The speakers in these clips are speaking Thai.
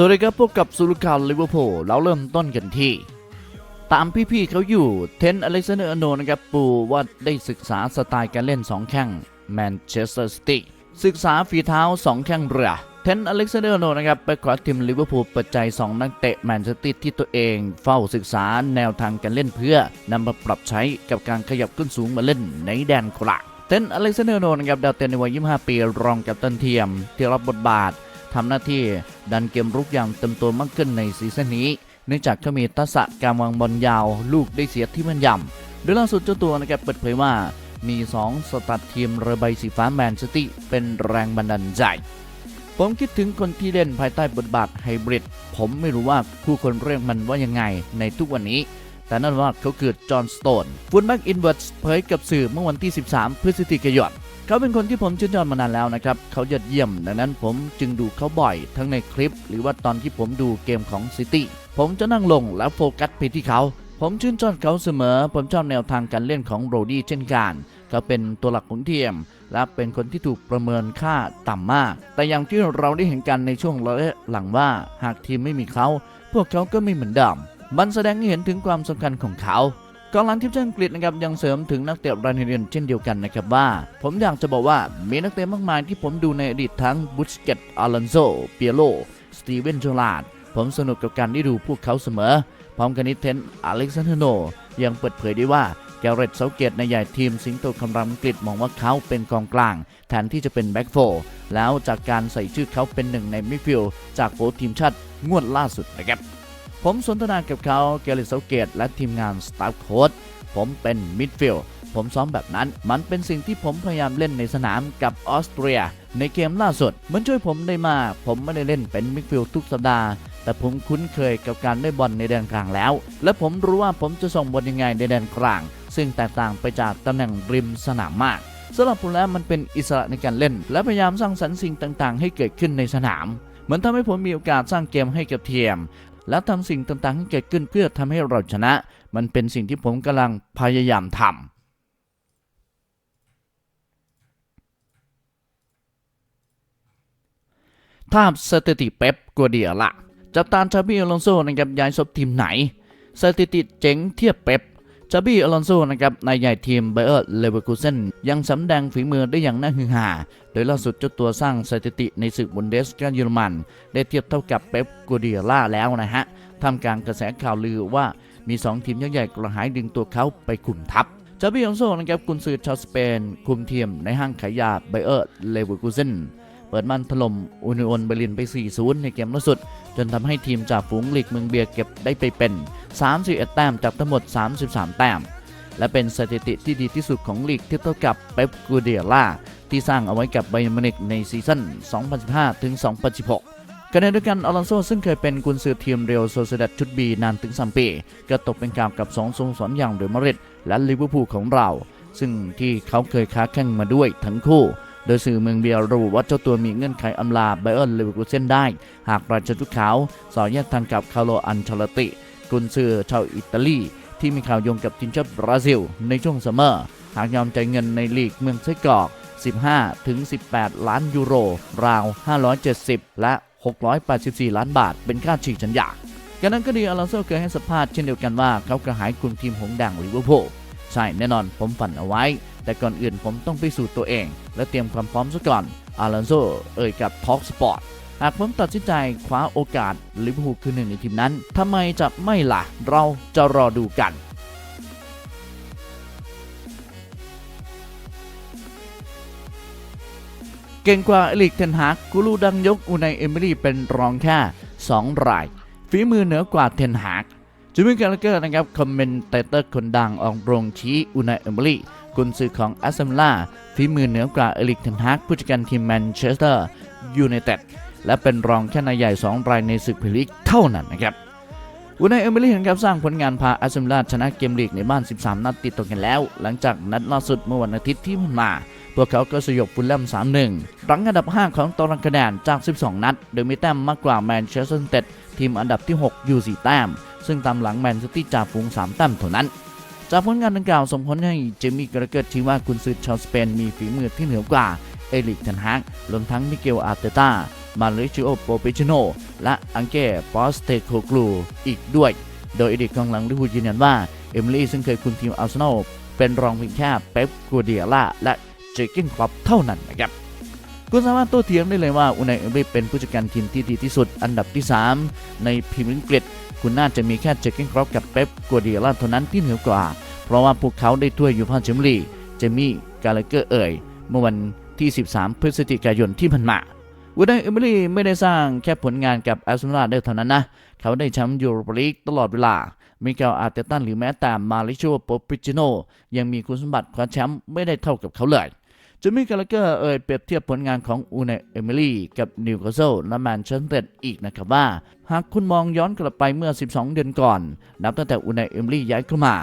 สวัสดีครับพบกับสุรุข่าวลิเวอร์พูลเราเริ่มต้นกันที่ ตามพี่ๆเขาอยู่เทนอเล็กซานเดอร์อโนนะครับปูว่าได้ศึกษาสไตล์การเล่น 2 แข้งแมนเชสเตอร์ซิตี้ศึกษาฝีเท้า 2 แข้งเรือเทนอเล็กซานเดอร์อโนนะครับไปขอทีมลิเวอร์พูลเปิดใจ 2 นักเตะแมนเชสเตอร์ที่ตัวเองเฝ้าศึกษาแนวทางการเล่นเพื่อนำมาปรับใช้กับการขยับขึ้นสูงมาเล่นในแดนกลางเทนอเล็กซานเดอร์อโนนะครับดาวเตนในวัย 25 ปีรองกัปตันเทียม ที่รับบทบาท ทำหน้าที่ดันเกมรุกอย่างเต็มตัวมากขึ้นในซีซั่นนี้ เนื่องจากเขามีทักษะการวางบอลยาว ลูกได้เสียที่มันยำโดยล่าสุดเจ้าตัวนะครับเปิดเผยว่ามี 2 สตาร์ททีมเรือใบสีฟ้าแมนซิตี้เป็นแรงบันดาลใจ ผมคิดถึงคนที่เล่นภายใต้บทบาทไฮบริด ผมไม่รู้ว่าผู้คนเรียกมันว่ายังไงในทุกวันนี้ แต่นั่นว่าเขาคือจอห์นสโตน ฟุตแบ็กอินเวิร์สเผยกับสื่อเมื่อวันที่ 13 พฤศจิกายน เขาเป็นคนที่ผมชื่นชอบมานานแล้วนะครับ เขายอดเยี่ยม ดังนั้นผมจึงดูเขาบ่อยทั้งในคลิป หรือว่าตอนที่ผมดูเกมของซิตี้ผมจะนั่งลงแล้วโฟกัสไปที่เขา ผมชื่นชอบเขาเสมอ ผมชอบแนวทางการเล่นของโรดี้เช่นกันเขาเป็นตัวหลักของทีมและเป็นคนที่ถูกประเมินค่าต่ำมาก แต่อย่างที่เราได้เห็นกันในช่วงระยะหลังว่าหากทีมไม่มีเขา พวกเขาก็ไม่เหมือนเดิมมันแสดงให้เห็นถึงความสำคัญของเขา กองหลังทีมชาติอังกฤษนะครับยังเสริมถึงนักเตะรายอื่นเช่นเดียวกันนะครับว่า ผมอยากจะบอกว่ามีนักเตะมากมายที่ผมดูในอดีตทั้งบุชเกตอารันโซเปียโลสตีเวนโจลาดผมสนุกกับการได้ดูพวกเขาเสมอ พร้อมกันนี้เทนอเล็กซานเดอร์โน ยังเปิดเผยได้ว่าแกเรตเซาเกตในใหญ่ทีมสิงโตคำรามอังกฤษมองว่าเขาเป็นกองกลาง แทนที่จะเป็นแบ็กโฟร์แล้วจากการใส่ชื่อเขาเป็นหนึ่งในมิดฟิลด์จากโค้ชทีมชาติงวดล่าสุดนะครับ ผมสนทนากับเขาเกลิสเซาเกตและทีมงานสตาฟโค้ชผมเป็นมิดฟิลด์ผมซ้อมแบบนั้น มันเป็นสิ่งที่ผมพยายามเล่นในสนามกับออสเตรีย ในเกมล่าสุด มันช่วยผมได้มาก ผมไม่ได้เล่นเป็นมิดฟิลด์ทุกสัปดาห์ แต่ผมคุ้นเคยกับการได้บอลในแดนกลางแล้ว และผมรู้ว่าผมจะส่งบอลยังไงในแดนกลาง ซึ่งแตกต่างไปจากตำแหน่งริมสนามมากสำหรับผมแล้วมันเป็นอิสระในการเล่น และพยายามสร้างสรรค์สิ่งต่างๆ ให้เกิดขึ้นในสนามเหมือนทำให้ผมมีโอกาสสร้างเกมให้กับทีม และทำสิ่งต่างๆให้เกิดขึ้นเพื่อทำให้เราชนะ มันเป็นสิ่งที่ผมกำลังพยายามทำภาสถิติเป๊ปกัวเดียละจับตามชาบิอลอนโซนะครับย้ายซบทีมไหนสถิติเจ๋งเทียบเป๊ป ชาบี้อลอนโซนะครับนายใหญ่ทีมไบเออร์เลเวอร์คูเซนยังสำแดงฝีมือได้อย่างน่าฮือฮาโดยล่าสุดเจ้าตัวสร้างสถิติในศึกบุนเดสกาเยอรมัน ได้เทียบเท่ากับเป๊ปกัวเดียล่าแล้วนะฮะทำการกระแสข่าวลือว่ามี 2 ทีมยักษ์ใหญ่กระหายดึงตัวเขาไปคุมทัพจาบี้อลอนโซนะครับกุนซือชาวสเปน คุมทีมในห้างขายยาไบเออร์เลเวอร์คูเซน เปิดมันถล่มอุนิโอนเบอร์ลินไป 4-0 ในเกมล่าสุด จนทำให้ทีมจากฝูงลีกเมืองเบียเก็บได้ไปเป็น 31 แต้มจากทั้งหมด 33 แต้ม และเป็นสถิติที่ดีที่สุดของลีกที่เท่ากับเป๊ปกูเดียล่าที่สร้างเอาไว้กับไบร์มินิกในซีซั่น 2015ถึง2016ขณะเดียวกันอลอนโซซึ่งเคยเป็นกุนซือทีมเรอัลโซเซดัดชุดบีนานถึง 3 ปี ก็ตกเป็นข่าวกับ2สโมสรอย่างเรอัลมาดริดและลิเวอร์พูลของเรา ซึ่งที่เขาเคยค้าแข่งมาด้วยทั้งคู่ โดยสื่อเมืองเบียร์ระบุว่าเจ้าตัวมีเงื่อนไขอำลาไบเออร์เลเวอร์คูเซนได้ หากราชทุกขาวสอแยกทางกับคาร์โลอันเชลติกุนซือชาวอิตาลี ที่มีข่าวโยงกับทีมชาติบราซิล ในช่วงซัมเมอร์หากยอมจ่ายเงินในลีกเมืองไส้กรอก 15 ถึง 18 ล้านยูโร ราว 570 และ 684 ล้านบาท เป็นค่าฉีกสัญญากันนั้นก็ดีอลอนโซเคยให้สัมภาษณ์เช่นเดียวกันว่าเขากระหายคุมทีมหงส์แดงลิเวอร์พูลใช่แน่นอนผมฝันเอาไว้ แต่ก่อนอื่นผมต้องพิสูจน์ตัวเอง และเตรียมความพร้อมซะก่อนอลอนโซเอ่ยกับท็อกสปอร์ตหากผมตัดสินใจคว้าโอกาสลิเวอร์พูลคือหนึ่งในทีมนั้นทำไมจะไม่ล่ะ เราจะรอดูกันเก่งกว่าเอลิกเทนฮากกูรูดังยกอูไนเอมิลี่เป็นรองแค่2ราย ฝีมือเหนือกว่าเทนฮากจิมมี่แกลเกอร์นะครับ คอมเมนเตเตอร์คนดังออกโรงชี้อูไนเอมิลี่ กุนซือของแอสเซมล่าฝีมือเหนือกว่าเอลิกเทนฮากผู้จัดการทีมแมนเชสเตอร์ยูไนเต็ดและเป็นรองแค่นายใหญ่ 2 รายในศึกพรีเมียร์ลีกเท่านั้นนะครับอูไนเอมิลี่นะครับสร้างผลงานพาแอสเซมล่าชนะเกมลีกในบ้าน 13 นัดติดต่อกันแล้ว หลังจากนัดล่าสุดเมื่อวันอาทิตย์ที่ผ่านมาพวกเขาก็สยบฟุลแลม 3-1 รั้งอันดับ 5 ของตารางคะแนนจาก 12 นัด โดยมีแต้มมากกว่าแมนเชสเตอร์ยูไนเต็ดทีมอันดับที่ 6 อยู่ 4 แต้ม ซึ่งตามหลังแมนซิตี้จ่าฝูง 3 แต้มเท่านั้น จากผลงานดังกล่าวส่งผลให้เจมี่กระเกิดชี้ว่ากุนซือชาวสเปนมีฝีมือที่เหนือกว่า เอลิกเทนฮากรวมทั้งมิเกลอาร์เตต้ามาริชิโอโปเปชิโนและอังเก้ปอสเตโคกลูอีกด้วย โดยอดีตกองหลังลิเวอร์พูลยืนยันว่า เอมิลี่ซึ่งเคยคุมทีมอาร์เซนอลเป็นรองเพียงแค่เป๊ปกัวเดียล่าและเจอร์เกินคลอปเท่านั้นนะครับ คุณสามารถโต้เถียงได้เลยว่าอุนายเอมรีเป็นผู้จัดการทีมที่ดีที่สุด อันดับที่ 3 ในพรีเมียร์ลีกอังกฤษคุณน่าจะมีแค่เจอร์เกินคล็อปกับเป๊ปกัวเดียล่าเท่านั้นที่เหนือกว่า เพราะว่าพวกเขาได้ถ้วยยูฟ่าแชมเปี้ยนลีกเจมี่กาลเกอร์เอ่ยเมื่อวันที่ 13 พฤศจิกายนที่ผ่านมาอุนายเอมิลี่ไม่ได้สร้างแค่ผลงานกับแอสตันวิลล่าได้เท่านั้นนะ เขาได้แชมป์ยูโรปาลีกตลอดเวลา มิเกลอาร์เตตันหรือแม้แต่มาริโชโปปิจิโนยังมีคุณสมบัติคว้าแชมป์ไม่ได้เท่ากับเขาเลย จะมีกาลเกอร์เอ่ยเปรียบเทียบผลงานของอูเนเอมิลี่กับนิวคาสเซิลและแมนเชสเตอร์อีกนะครับว่า หากคุณมองย้อนกลับไปเมื่อ 12 เดือนก่อน นับตั้งแต่อูเนเอมิลี่ย้ายเข้ามา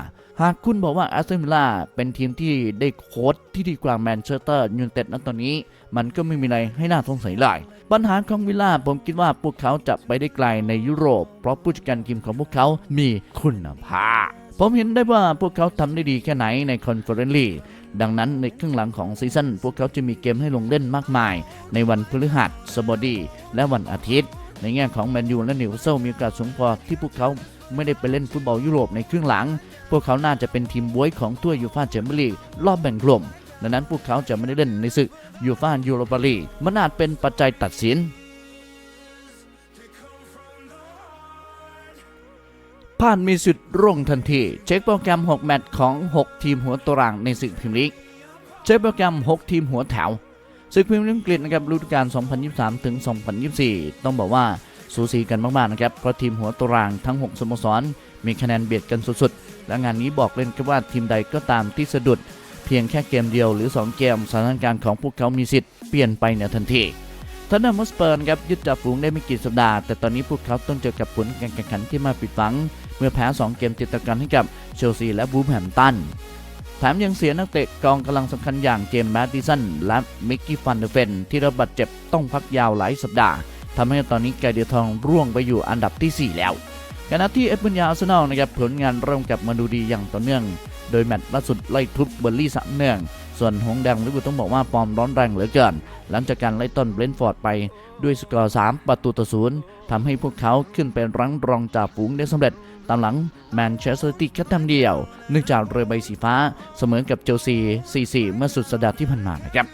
หากคุณบอกว่าแอสตันวิลล่าเป็นทีมที่ได้โค้ชที่ดีกว่าแมนเชสเตอร์ยูไนเต็ดณตอนนี้ มันก็ไม่มีอะไรให้น่าสงสัยเลยปัญหาของวิลล่าผมคิดว่าพวกเขาจะไปได้ไกลในยุโรป เพราะผู้จัดการทีมของพวกเขามีคุณภาพ ผมเห็นได้ว่าพวกเขาทำได้ดีแค่ไหนในคอนเฟอเรนซ์ลีดังนั้นในครึ่งหลังของซีซั่นพวกเขาจะมีเกมให้ลงเล่นมากมาย ในวันพฤหัสบดี และวันอาทิตย์ ในแง่ของแมนยูและนิวคาสเซิลมีโอกาสสูงพอที่พวกเขาไม่ได้ไปเล่นฟุตบอลยุโรปในครึ่งหลัง พวกเขาน่าจะเป็นทีมบวยของถ้วยยูฟ่าแชมเปี้ยนลีกรอบแบ่งกลุ่มดังนั้นพวกเขาจะไม่ได้เล่นในศึกยูฟ่ายูโรปาลีกมันอาจเป็นปัจจัยตัดสิน ผ่านมีสิทธิ์ร่วงทันที เช็คโปรแกรม 6 แมตช์ของ 6 ทีมหัวตารางในศึกพรีเมียร์ลีกเช็คโปรแกรม 6 ทีมหัวแถวศึกพรีเมียร์ลีกอังกฤษนะครับฤดูกาล 2023 ถึง 2024 ต้องบอกว่าสูสีกันมากๆนะครับ เพราะทีมหัวตารางทั้ง 6 สโมสร มีคะแนนเบียดกันสุดๆ และงานนี้บอกเล่นกันว่าทีมใดก็ตามที่สะดุด เพียงแค่เกมเดียวหรือ 2 เกมสถานการณ์ของพวกเขามีสิทธิ์เปลี่ยนไปในทันทีทันนัมสเปิร์นครับยึดจ่าฝูงได้ไม่กี่สัปดาห์ แต่ตอนนี้พวกเขาต้องเจอกับผลการแข่งขันที่มาปิดฝัง เมื่อแพ้ 2 เกมติดต่อกันให้กับเชลซีและบูฟแฮมตันแถมยังเสียนักเตะกองกำลังสำคัญอย่างเจมส์แมดดิสันและมิกกี้ฟันเดอร์เฟนที่รับบาดเจ็บต้องพักยาวหลายสัปดาห์ทำให้ตอนนี้ไกเดียทองร่วงไปอยู่อันดับทีสี่4 แล้วขณะที่เอฟเบนยาอาร์เซนอลนะครับผลงานเริ่มกลับมาดูดีอย่างต่อเนื่อง โดยแมตช์ล่าสุดไล่ทุบเบอร์ลี่สามเนื่อง ส่วนหงแดงลิเวอร์พูลต้องบอกว่าฟอร์มร้อนแรงเหลือเกิน หลังจากการไล่ต้นเบรนฟอร์ดไปด้วยสกอร์ 3 ประตูต่อศูนย์ทำให้พวกเขาขึ้นเป็นรั้งรองจ่าฝูงได้สำเร็จ ตามหลังแมนเชสเตอร์ซิตี้แค่แต้มเดียว เนื่องจากเรือใบสีฟ้าเสมอกับเชลซี 4-4 เมื่อสุดสัปดาห์ที่ผ่านมานะครับ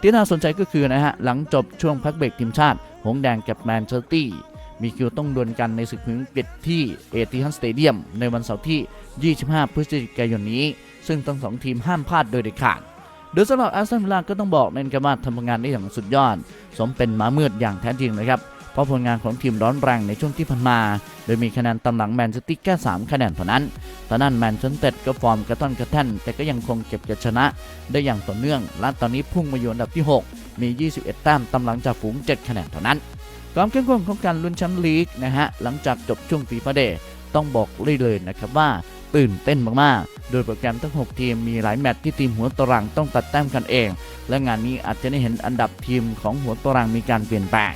ที่น่าสนใจก็คือนะฮะหลังจบช่วงพักเบรกทีมชาติ หงแดงกับแมนเชสเตอร์ซิตี้มีคิวต้องดวลกันในศึกพรีเมียร์ลีกที่เอติฮันสเตเดียมในวันเสาร์ที่ 25 พฤศจิกายนนี้ ซึ่งทั้งสองทีมห้ามพลาดโดยเด็ดขาดโดยสำหรับอาร์เซนอลก็ต้องบอกเน้นกันว่าทำงานได้อย่างสุดยอด สมเป็นม้ามืดอย่างแท้จริงนะครับ เพราะผลงานของทีมร้อนแรงในช่วงที่ผ่านมา โดยมีคะแนนตำหลังแมนซิตี้แค่3คะแนนเท่านั้นตอนนั้นแมนเชสเตอร์ก็ฟอร์มกระต้อนกระแท่น แต่ก็ยังคงเก็บจะชนะ ได้อย่างต่อเนื่อง และตอนนี้พุ่งมาอยู่อันดับที่ 6 มี 21 แต้มตำหลังจากฝูง 7 คะแนนเท่านั้นความเข้มข้นของการลุ้นแชมป์ลีกนะฮะหลังจากจบช่วงฟีฟ่าเดย์ต้องบอกเลยเลยนะครับว่า ตื่นเต้นมากๆ โดยโปรแกรมทั้ง 6 ทีมมีหลายแมตช์ที่ทีมหัวตารางต้องตัดแต้มกันเอง และงานนี้อาจจะได้เห็นอันดับทีมของหัวตารางมีการเปลี่ยนแปลง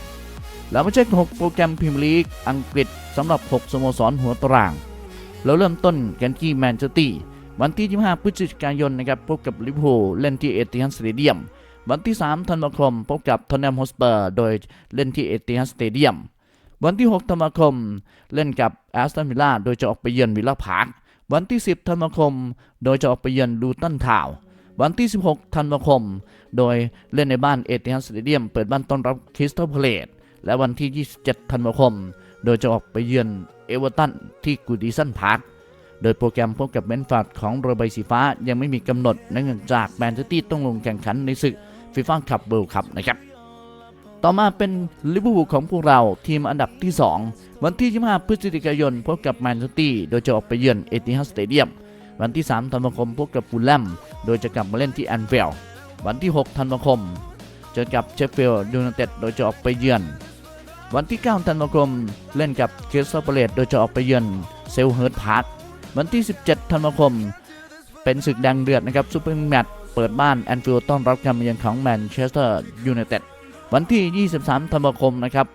แล้วมาเช็ค6โปรแกรมพรีเมียร์ลีกอังกฤษสำหรับ 6สโมสรหัวตาราง เราเริ่มต้นกันที่แมนเชสเตอร์วันที่ 25 พฤศจิกายนนะครับพบกับลิเวอร์พูลเล่นที่เอติฮัดสเตเดียม วันที่ 3 ธันวาคม พบกับทอนแนมฮอสเปอร์ โดยเล่นที่เอติฮัดสเตเดียม วันที่ 6 ธันวาคม เล่นกับแอสตันวิลล่าโดยจะออกไปเยือนวิลล่าพาร์ค วันที่ 10 ธันวาคม โดยจะออกไปเยือนลูตันทาววันที่ 16 ธันวาคม โดยเล่นในบ้านเอติฮัดสเตเดียม เปิดบ้านต้อนรับคริสตัลพาเลตและวันที่ 27 ธันวาคม โดยจะออกไปเยือนเอเวอร์ตันที่กูดิสันพาร์ค โดยโปรแกรมพบกับเบนฟอร์ดของเรือใบสีฟ้ายังไม่มีกำหนดเนื่องจากแมนเชสเตอร์ซิตี้ต้องลงแข่งขันในศึกฟีฟ่าคัพเบิลคัพนะครับ ต่อมาเป็นลิเวอร์พูลของพวกเราทีมอันดับที่ 2 วันที่ 25 พฤศจิกายนพบกับแมนเชสเตอร์ซิตี้โดยจะออกไปเยือนเอติฮัดสเตเดียม วันที่ 3 ธันวาคมพบกับฟูลแลมโดยจะกลับมาเล่นที่แอนฟิลด์วันที่ 6 ธันวาคมเจอกับเชฟฟิลด์ยูไนเต็ดโดยจะออกไปเยือน วันที่ 9 ธันวาคมเล่นกับเคสตัลพาเลตโดยจะออกไปเยือนเซลเฮิร์ตพาร์ควันที่ 17 ธันวาคม เป็นศึกแดงเดือดนะครับซูเปอร์แมตช์เปิดบ้านแอนฟิลด์ต้อนรับการมาเยือนของแมนเชสเตอร์ยูไนเต็ด วันที่ 23 ธันวาคมนะครับ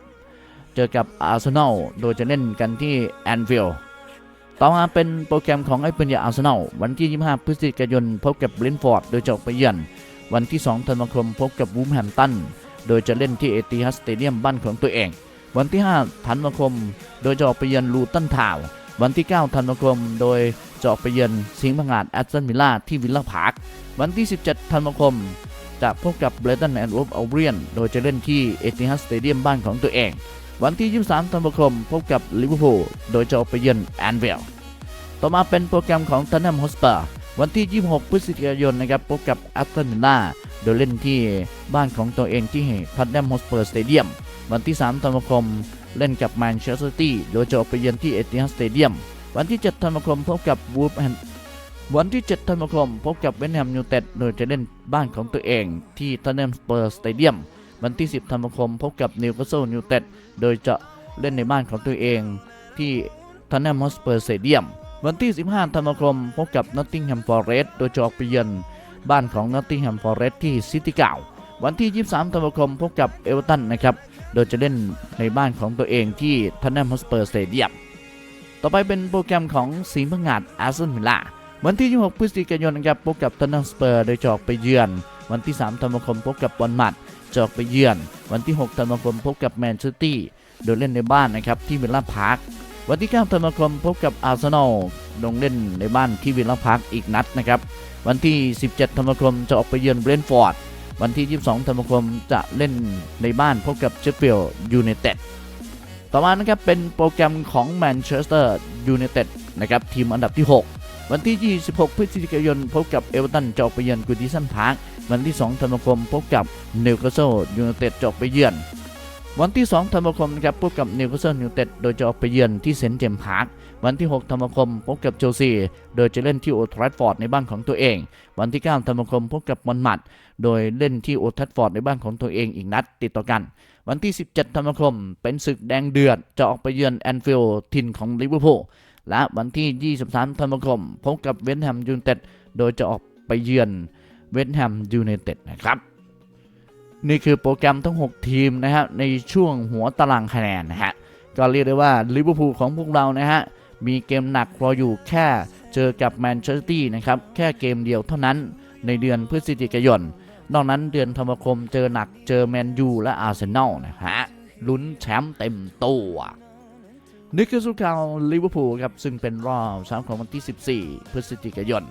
เจอกับอาร์เซนอลโดยจะเล่นกันที่แอนฟิลด์ต่อมาเป็นโปรแกรมของไอ้เปินยาอาร์เซนอลวันที่ 25 พฤศจิกายน พบกับเบรนฟอร์ด โดยจะออกไปเยือน วันที่ 2 ธันวาคม พบกับวูมแฮมตัน โดยจะเล่นที่เอติฮัสสเตเดียมบ้านของตัวเอง วันที่ 5 ธันวาคม โดยจะออกไปเยือนลูตันทาวน์วันที่ 9 ธันวาคม โดยจะออกไปเยือนสิงห์พังงาดแอตตันวิลล่าที่วิลล่าพาร์ค วันที่ 17 ธันวาคม จะพบกับเบรตันแอนด์วอฟอัลเบียนโดยจะเล่นที่เอติฮัสสเตเดียมบ้านของตัวเอง วันที่ 23 ธันวาคม พบกับลิเวอร์พูลโดยจะออกไปเยือนแอนเวลต่อมาเป็นโปรแกรมของทันนัมฮอสเปอร์วันที่ 26 พฤศจิกายนนะครับพบกับแอตตันวิลล่าโดยเล่นที่บ้านของตัวเองที่พัตแนมฮอสเปอร์สเตเดียมวันที่ 3 ธันวาคม เล่นกับแมนเชสเตอร์ซิตี้โดยจะออกไปเยือนที่เอติฮัสสเตเดียมวันที่ 7 ธันวาคมพบกับวูฟแฮม วันที่ 7 ธันวาคม พบกับเวนแฮมยูเต็ดโดยจะเล่นบ้านของตัวเองที่ทันนัมสเปอร์สเตเดียม วันที่ 10 ธันวาคม พบกับนิวคาสเซิลยูเต็ดโดยจะเล่นในบ้านของตัวเองที่ทันนัมฮอสเปอร์สเตเดียม วันที่ 15 ธันวาคม พบกับนอตติงแฮมฟอร์เรสต์โดยจะออกไปเยือนบ้านของนอตติงแฮมฟอร์เรสต์ที่ซิตี้เก่าวันที่ 23 ธันวาคม พบกับเอเวอร์ตันนะครับ โดยจะเล่นในบ้านของตัวเองที่ทันนัมฮอสเปอร์สเตเดียม ต่อไปเป็นโปรแกรมของสิงห์พังงาดอาร์เซนวิลล่า วันที่ 26 พฤศจิกายนนะครับพบกับทันนัมสเปอร์โดยจะอกไปเยือน วันที่ 3 ธันวาคมพบกับบอลมัดจะอกไปเยือน วันที่ 6 ธันวาคมพบกับแมนเชสเตอร์โดยเล่นในบ้านนะครับที่วิลล่าพาร์ควันที่ 9 ธันวาคมพบกับอาร์เซนอลลงเล่นในบ้านที่วิลล่าพาร์คอีกนัดนะครับวันที่ 17 ธันวาคมจะออกไปเยือนเบรนท์ฟอร์ดวันที่ 22 ธันวาคมจะเล่นในบ้านพบกับเชฟฟิลด์ยูไนเต็ดต่อมานะครับเป็นโปรแกรมของแมนเชสเตอร์ยูไนเต็ดนะครับทีมอันดับที่ 6 วันที่ 26 พฤศจิกายน พบกับเอเวอร์ตันจะอกไปเยือนกูดิสันพาร์ควันที่ 2 ธันวาคม พบกับนิวคาสเซิลยูไนเต็ดจะอกไปเยือน วันที่ 2 ธันวาคมนะครับพบกับนิวคาสเซิลยูไนเต็ดโดยจะออกไปเยือนที่เซนต์เจมส์พาร์ควันที่ 6 ธันวาคม พบกับเชลซี โดยจะเล่นที่โอทราฟฟอร์ดในบ้านของตัวเอง วันที่ 9 ธันวาคม พบกับมอนมัด โดยเล่นที่โอทราฟฟอร์ดในบ้านของตัวเองอีกนัดติดต่อกัน วันที่ 17 ธันวาคม เป็นศึกแดงเดือด จะออกไปเยือนแอนฟิลด์ถิ่นของลิเวอร์พูล และวันที่ 23 ธันวาคมพบกับเวสต์แฮมยูไนเต็ด โดยจะออกไปเยือนเวสต์แฮมยูไนเต็ดนะครับ นี่คือโปรแกรมทั้ง 6 ทีมนะฮะในช่วงหัวตารางคะแนนนะฮะ ก็เรียกได้ว่าลิเวอร์พูลของพวกเรานะฮะ มีเกมหนักรออยู่แค่เจอกับแมนเชสเตอร์นะครับ แค่เกมเดียวเท่านั้นในเดือนพฤศจิกายน นอกนั้นเดือนธันวาคมเจอหนักเจอแมนยูและอาร์เซนอลนะฮะลุ้นแชมป์เต็มตัว นี่คือสุดข่าวลิเวอร์พูลครับ ซึ่งเป็นรอบเช้าของวันที่ 14 พฤศจิกายน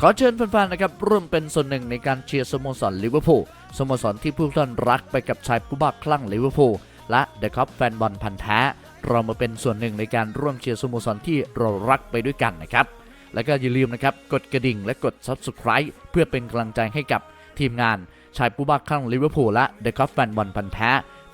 ขอเชิญแฟนๆนะครับร่วมเป็นส่วนหนึ่งในการเชียร์สโมสรลิเวอร์พูลสโมสรที่ผู้ท่านรักไปกับชายผู้บ้าคลั่งลิเวอร์พูลและเดอะคัพแฟนบอลพันธ์แท้เรามาเป็นส่วนหนึ่งในการร่วมเชียร์สโมสรที่เรารักไปด้วยกันนะครับ แล้วก็อย่าลืมนะครับกดกระดิ่งและกด Subscribe เพื่อเป็นกำลังใจให้กับทีมงานชายผู้บ้าคลั่งลิเวอร์พูลและเดอะคัพแฟนบอลพันธ์แ